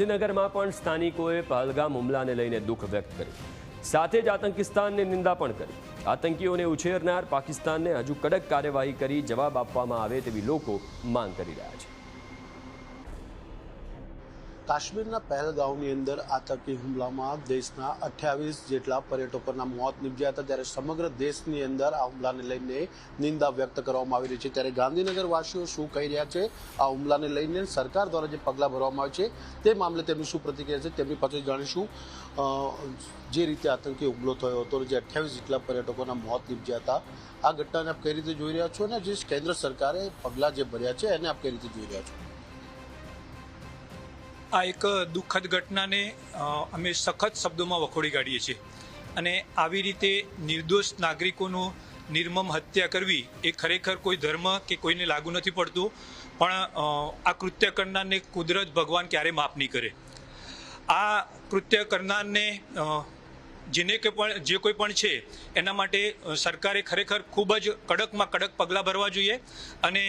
ગાંધીનગરમાં પણ સ્થાનિકોએ પહલગામ હુમલાને લઈને દુઃખ વ્યક્ત કર્યું. સાથે જ આતંકિસ્તાનની નિંદા પણ કરી. આતંકીઓને ઉછેરનાર પાકિસ્તાનને હજુ કડક કાર્યવાહી કરી જવાબ આપવામાં આવે તેવી લોકો માંગ કરી રહ્યા છે. કાશ્મીરના પહેલગાંવની અંદર આતંકી હુમલામાં દેશના અઠ્યાવીસ જેટલા પર્યટકોના મોત નીપજ્યા હતા. ત્યારે સમગ્ર દેશની અંદર આ હુમલાને લઈને નિંદા વ્યક્ત કરવામાં આવી રહી છે. ત્યારે ગાંધીનગરવાસીઓ શું કહી રહ્યા છે? આ હુમલાને લઈને સરકાર દ્વારા જે પગલાં ભરવામાં આવે છે, તે મામલે તેમની શું પ્રતિક્રિયા છે, તેમની પાસે જાણીશું જે રીતે આતંકી હુમલો થયો હતો જે અઠ્યાવીસ જેટલા પર્યટકોના મોત નીપજ્યા હતા. આ ઘટનાને આપ કઈ રીતે જોઈ રહ્યા છો અને જે કેન્દ્ર સરકારે પગલાં જે ભર્યા છે, એને આપ કઈ રીતે જોઈ રહ્યા છો? આ એક દુઃખદ ઘટનાને અમે સખત શબ્દોમાં વખોડી કાઢીએ છીએ. અને આવી રીતે નિર્દોષ નાગરિકોનું નિર્મમ હત્યા કરવી એ ખરેખર કોઈ ધર્મ કે કોઈને લાગુ નથી પડતું, પણ આ કૃત્ય કરનારને કુદરત ભગવાન ક્યારે માફ નહીં કરે. આ કૃત્ય કરનારને જેને કે પણ, જે કોઈ પણ છે, એના માટે સરકારે ખરેખર ખૂબ જ કડકમાં કડક પગલાં ભરવા જોઈએ. અને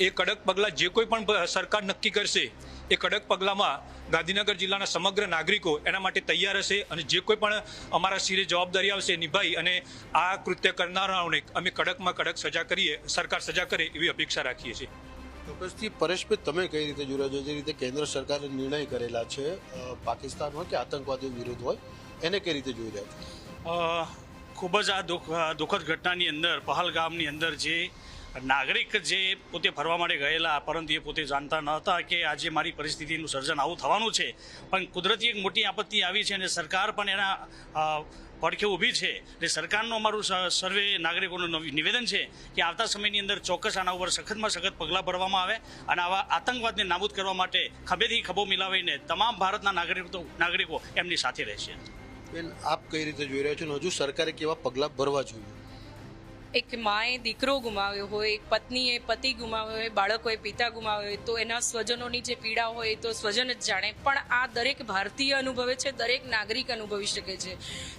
એ કડક પગલાં જે કોઈ પણ સરકાર નક્કી કરશે એ કડક પગલાંમાં ગાંધીનગર જિલ્લાના સમગ્ર નાગરિકો એના માટે તૈયાર હશે અને જે કોઈ પણ અમારા શિરે જવાબદારી આવશે નિભાઈ અને આ કૃત્ય કરનારાઓને અમે કડકમાં કડક સજા કરીએ સરકાર સજા કરે એવી અપેક્ષા રાખીએ છીએ. ચોક્કસથી પરેશભાઈ તમે કઈ રીતે રહ્યા જે રીતે કેન્દ્ર સરકારે નિર્ણય કરેલા છે પાકિસ્તાન હોય કે આતંકવાદીઓ વિરુદ્ધ હોય એને કઈ રીતે જોઈ રહ્યા છો? ખૂબ જ આ દુઃખ આ દુઃખદ ઘટનાની અંદર પહલગામની અંદર જે નાગરિક જે પોતે ફરવા માટે ગયેલા, પરંતુ એ પોતે જાણતા ન હતા કે આજે મારી પરિસ્થિતિનું સર્જન આવું થવાનું છે. પણ કુદરતી એક મોટી આપત્તિ આવી છે અને સરકાર પણ એના પડખે ઊભી છે. એટલે સરકારનું અમારું સર્વે નાગરિકોનું નવી- નિવેદન છે કે આવતા સમયની અંદર ચોક્કસ આના ઉપર સખતમાં સખત પગલાં ભરવામાં આવે અને આવા આતંકવાદને નાબૂદ કરવા માટે ખભેથી ખભો મિલાવીને તમામ ભારતના નાગરિકો નાગરિકો એમની સાથે રહેશે. બેન, આપ કઈ રીતે જોઈ રહ્યા છો હજુ સરકારે કેવા પગલાં ભરવા જોઈએ? એક માએ દીકરો ગુમાવ્યો હોય, એક પત્નીએ પતિ ગુમાવ્યો હોય, બાળકોએ પિતા ગુમાવ્યો હોય, તો એના સ્વજનોની જે પીડા હોય તો સ્વજન જ જાણે. પણ આ દરેક ભારતીય અનુભવે છે, દરેક નાગરિક અનુભવી શકે છે.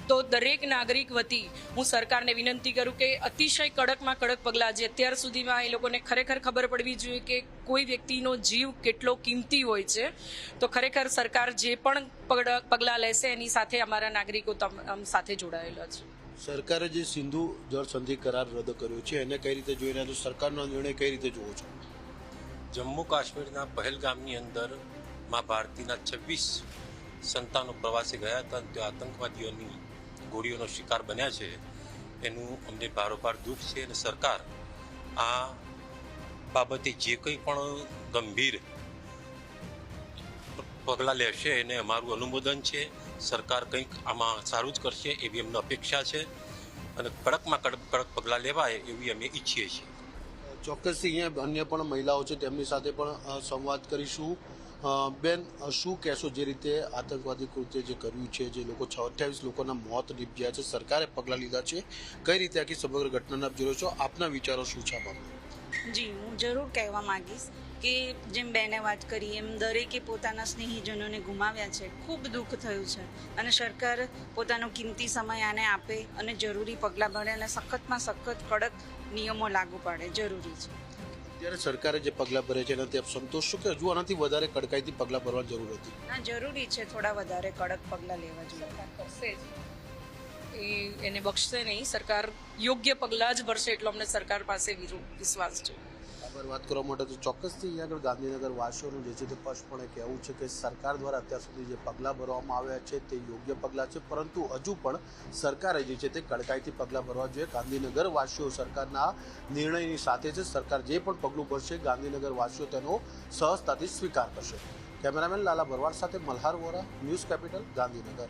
તો દરેક નાગરિક વતી હું સરકારને વિનંતી કરું કે અતિશય કડકમાં કડક પગલાં જે અત્યાર સુધીમાં એ લોકોને ખરેખર ખબર પડવી જોઈએ કે કોઈ વ્યક્તિનો જીવ કેટલો કિંમતી હોય છે. તો ખરેખર સરકાર જે પણ પગલાં લેશે એની સાથે અમારા નાગરિકો સાથે જોડાયેલા છે. સરકારે જે સિંધુ જળ સંધિ કરાર રદ કર્યો છે, એને કઈ રીતે જોઈ રહ્યા છો સરકારનો નિર્ણય કઈ રીતે જોવો છો? જમ્મુ કાશ્મીરના પહેલગામની અંદર મા ભારતીના છવ્વીસ સંતાનો પ્રવાસે ગયા હતા તે આતંકવાદીઓની ગોળીઓનો શિકાર બન્યા છે. એનું અમને ભારોભાર દુઃખ છે અને સરકાર આ બાબતે જે કંઈ પણ ગંભીર પગલાં લેશે એને અમારું અનુમોદન છે. સરકાર કંઈક આમાં સારું જ કરશે એવી અમને અપેક્ષા છે અને કડકમાં કડક કડક પગલાં લેવાય એવી અમે ઈચ્છીએ છીએ. ચોક્કસથી અહીંયા અન્ય પણ મહિલાઓ છે, તેમની સાથે પણ સંવાદ કરીશું. બેન શું કહેશો જે રીતે આતંકવાદી કૃત્ય જે કર્યું છે, જે લોકો છ અઠ્યાવીસ લોકોના મોત નીપજ્યા છે, સરકારે પગલાં લીધા છે? કઈ રીતે આખી સમગ્ર ઘટનાને આપ જોયો છો? આપના વિચારો શું છે આ જી હું જરૂર કહેવા માંગીશ કે જેમ બેને વાત કરી એમ દરેકે પોતાના સ્નેહીજનોને ગુમાવ્યા છે. ખૂબ દુઃખ થયું છે અને સરકાર પોતાનો કિંમતી સમય આને આપે અને જરૂરી પગલાં ભરે અને સખતમાં સખત કડક નિયમો લાગુ પાડે. જરૂરી છે. અત્યારે સરકારે જે પગલાં ભરે છે એનાથી આપ સંતોષ છો કે હજુ આનાથી વધારે કડકાઈથી પગલાં ભરવાની જરૂર હતી? ના જરૂરી છે થોડા વધારે કડક પગલાં લેવા જોઈએ. એ એને બક્ષશે નહીં, સરકાર યોગ્ય પગલાં જ ભરશે એટલો અમને સરકાર પાસે વિશ્વાસ છે. આભાર વાત કરવા માટે તો ચોક્કસથી અહીંયા આગળ ગાંધીનગર વાસીઓનું જે છે તે સ્પષ્ટપણે કહેવું છે કે સરકાર દ્વારા અત્યાર સુધી જે પગલાં ભરવામાં આવ્યા છે તે યોગ્ય પગલાં છે, પરંતુ હજુ પણ સરકારે જે છે તે કડકાઈથી પગલાં ભરવા જોઈએ. ગાંધીનગર વાસીઓ સરકારના નિર્ણયની સાથે છે. સરકાર જે પણ પગલું ભરશે, ગાંધીનગર વાસીઓ તેનો સહજતાથી સ્વીકાર કરશે. કેમેરામેન લાલા ભરવાડ સાથે મલ્હાર વોરા, ન્યૂઝ કેપિટલ, ગાંધીનગર.